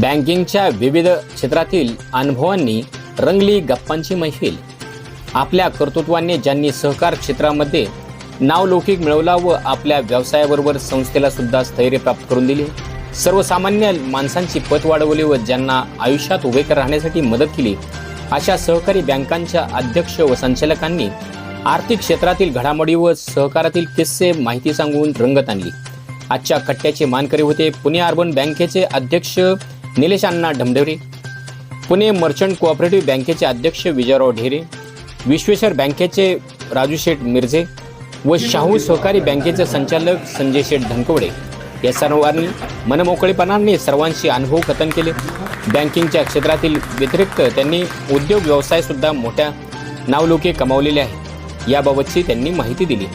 बँकिंगच्या विविध क्षेत्रातील अनुभवांनी रंगली गप्पांची मैफिल. आपल्या कर्तृत्वाने ज्यांनी सहकार क्षेत्रामध्ये नावलौकिक मिळवला व आपल्या व्यवसायाबरोबर संस्थेला सुद्धा स्थैर्य प्राप्त करून दिले सर्वसामान्य माणसांची पत वाढवली व ज्यांना आयुष्यात उभे राहण्यासाठी मदत केली अशा सहकारी बँकांच्या अध्यक्ष व संचालकांनी आर्थिक क्षेत्रातील घडामोडी व सहकारातील किस्से माहिती सांगून रंगत आणली. आजच्या कट्ट्याचे मानकरी होते पुणे अर्बन बँकेचे अध्यक्ष निलेश अण्णा ढमढेरे पुणे मर्चंट कोऑपरेटिव्ह बँकेचे अध्यक्ष विजयराव ढेरे विश्वेश्वर बँकेचे राजू शेठ मिर्झे व शाहू सहकारी बँकेचे संचालक संजय शेठ धनकवडे. या सर्वांनी मनमोकळेपणाने सर्वांशी अनुभव कथन केले. बँकिंगच्या क्षेत्रातील व्यतिरिक्त त्यांनी उद्योग व्यवसाय सुद्धा मोठ्या नावलोके कमावलेले आहे याबाबतची त्यांनी माहिती दिली.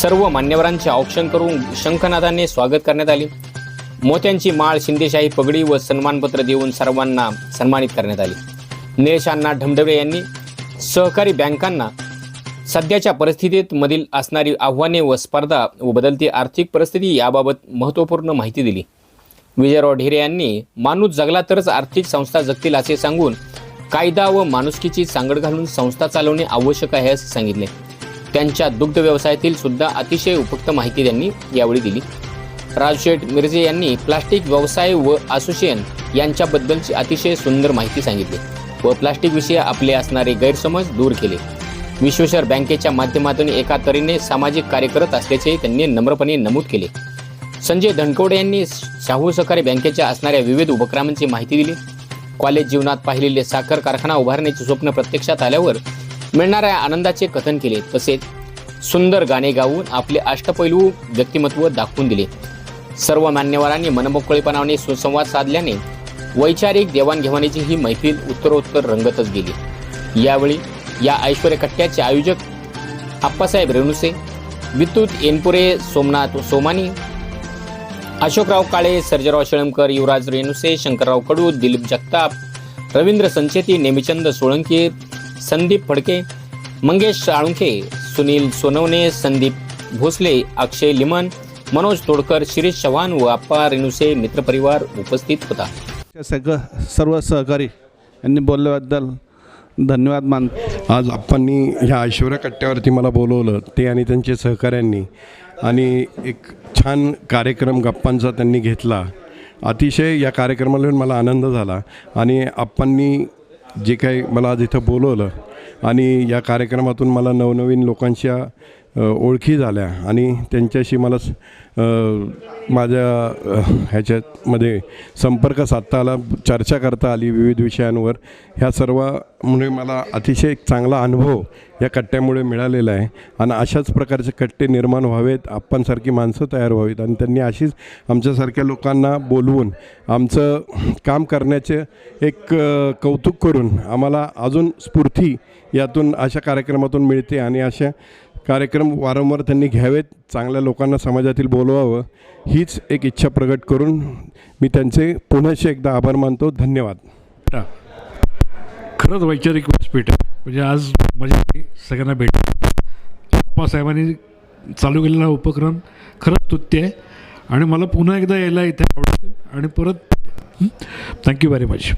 सर्व मान्यवरांचे औक्षण करून शंखनादाने स्वागत करण्यात आले. मोत्यांची माळ शिंदेशाही पगडी व सन्मानपत्र देऊन सर्वांना सन्मानित करण्यात आले. निलेशांना ढमढवळे यांनी सहकारी बँकांना सध्याच्या परिस्थितीत मधील असणारी आव्हाने व स्पर्धा व बदलती आर्थिक परिस्थिती याबाबत महत्त्वपूर्ण माहिती दिली. विजयराव ढेरे यांनी माणूस जगला तरच आर्थिक संस्था जगतील असे सांगून कायदा व माणुसकीची सांगड घालून संस्था चालवणे आवश्यक आहे असे सांगितले. त्यांच्या दुग्ध व्यवसायातील सुद्धा अतिशय उपयुक्त माहिती त्यांनी यावेळी दिली. राजशेठ मिर्जे यांनी प्लास्टिक व्यवसाय व असोसिएशन यांच्याबद्दलची अतिशय सुंदर माहिती सांगितली व प्लास्टिक विषयी आपले असणारे गैरसमज दूर केले. विश्वेश्वर बँकेच्या माध्यमातून एका तऱ्हेने सामाजिक कार्य करत असल्याचे त्यांनी नम्रपणे नमूद केले. संजय धनकवडे यांनी शाहू सहकारी बँकेच्या असणाऱ्या विविध उपक्रमांची माहिती दिली. कॉलेज जीवनात पाहिलेले साखर कारखाना उभारण्याचे स्वप्न प्रत्यक्षात आल्यावर मिळणाऱ्या आनंदाचे कथन केले. तसेच सुंदर गाणे गाऊन आपले अष्टपैलू व्यक्तिमत्व दाखवून दिले. सर्व मान्यवरांनी मनमोकळेपणाने सुसंवाद साधल्याने वैचारिक देवाणघेवाणीची ही मैफिल उत्तरोत्तर रंगतच गेली. यावेळी या ऐश्वर्य कट्ट्याचे आयोजक आप्पासाहेब रेणुसे विद्युत एनपुरे सोमनाथ सोमानी अशोकराव काळे सर्जराव शेळमकर युवराज रेणुसे शंकरराव कडू दिलीप जगताप रवींद्र संचेती नेमिचंद सोळंकी संदीप फडके मंगेश साळुंखे सुनील सोनवणे संदीप भोसले अक्षय लिमन मनोज तोडकर शिरीष चव्हाण व आप्पा रेणुसे मित्रपरिवार उपस्थित होता. सगळं सर्व सहकारी यांनी बोलल्याबद्दल धन्यवाद मान आज आप्पांनी ह्या ऐश्वर्या कट्ट्यावरती मला बोलवलं ते आणि त्यांचे सहकाऱ्यांनी. आणि एक छान कार्यक्रम गप्पांचा त्यांनी घेतला. अतिशय या कार्यक्रमाला येऊन मला आनंद झाला. आणि आप्पांनी जे काही मला आज इथं बोलवलं आणि या कार्यक्रमातून मला नवनवीन लोकांच्या ओळखी झाल्या आणि त्यांच्याशी मला माझ्या ह्याच्यामध्ये संपर्क साधता आला चर्चा करता आली विविध विषयांवर. ह्या सर्वामुळे मला अतिशय एक चांगला अनुभव या कट्ट्यामुळे मिळालेला आहे. आणि अशाच प्रकारचे कट्टे निर्माण व्हावेत आपणसारखी माणसं तयार व्हावीत आणि त्यांनी अशीच आमच्यासारख्या लोकांना बोलवून आमचं काम करण्याचे एक कौतुक करून आम्हाला अजून स्फूर्ती यातून अशा कार्यक्रमातून मिळते आणि अशा कार्यक्रम वारंवार त्यांनी घ्यावेत चांगल्या लोकांना समाजातील बोलवावं हीच एक इच्छा प्रकट करून मी त्यांचे पुन्हाशी एकदा आभार मानतो. धन्यवाद. खरंच वैचारिक व्यासपीठ आहे. म्हणजे आज मजा सगळ्यांना भेट साहेबांनी चालू केलेला उपक्रम खरंच स्तुत्य आहे. आणि मला पुन्हा एकदा यायला इथे आवडेल. आणि परत थँक्यू व्हेरी मच